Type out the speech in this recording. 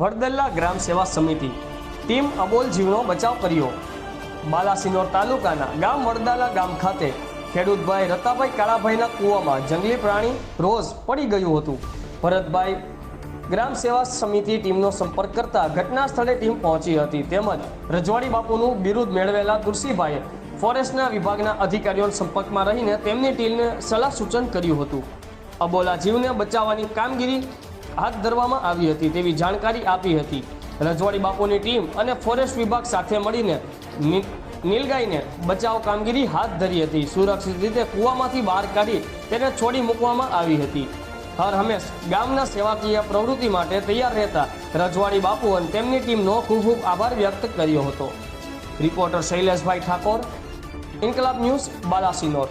વડદલ્લા ગ્રામ સેવા સમિતિ. ટીમ અબોલ જીવનો બચાવ કર્યો. બાલાસિનોર તાલુકાના ગામ વડદાલા ગામ ખાતે ખેડૂતભાઈ રતાભાઈ કાળાભાઈના કૂવામાં જંગલી પ્રાણી રોજ પડી ગયું હતું. ભરતભાઈ ગ્રામ સેવા સમિતિ ટીમનો સંપર્ક કરતા ઘટના સ્થળે ટીમ પહોંચી હતી. તેમજ રજવાડી બાપુનું બિરુદ મેળવેલા તુલસીભાઈએ ફોરેસ્ટના વિભાગના અધિકારીઓના સંપર્કમાં રહીને તેમની ટીમને સલાહ સૂચન કર્યું હતું. અબોલા જીવને બચાવવાની કામગીરી હાથ ધરવામાં આવી હતી તેવી જાણકારી આપી હતી. રજવાડી બાપુની ટીમ અને ફોરેસ્ટ વિભાગ સાથે મળીને નીલગાઈને બચાવ કામગીરી હાથ ધરી હતી. સુરક્ષિત રીતે કૂવામાંથી બહાર કાઢી તેને છોડી મૂકવામાં આવી હતી. હર હંમેશ ગામના સેવાકીય પ્રવૃત્તિ માટે તૈયાર રહેતા રજવાડી બાપુ અને તેમની ટીમનો ખૂબ ખૂબ આભાર વ્યક્ત કર્યો હતો. Reporter Shaileshbhai Thakor, Inquilab news, Balasinor.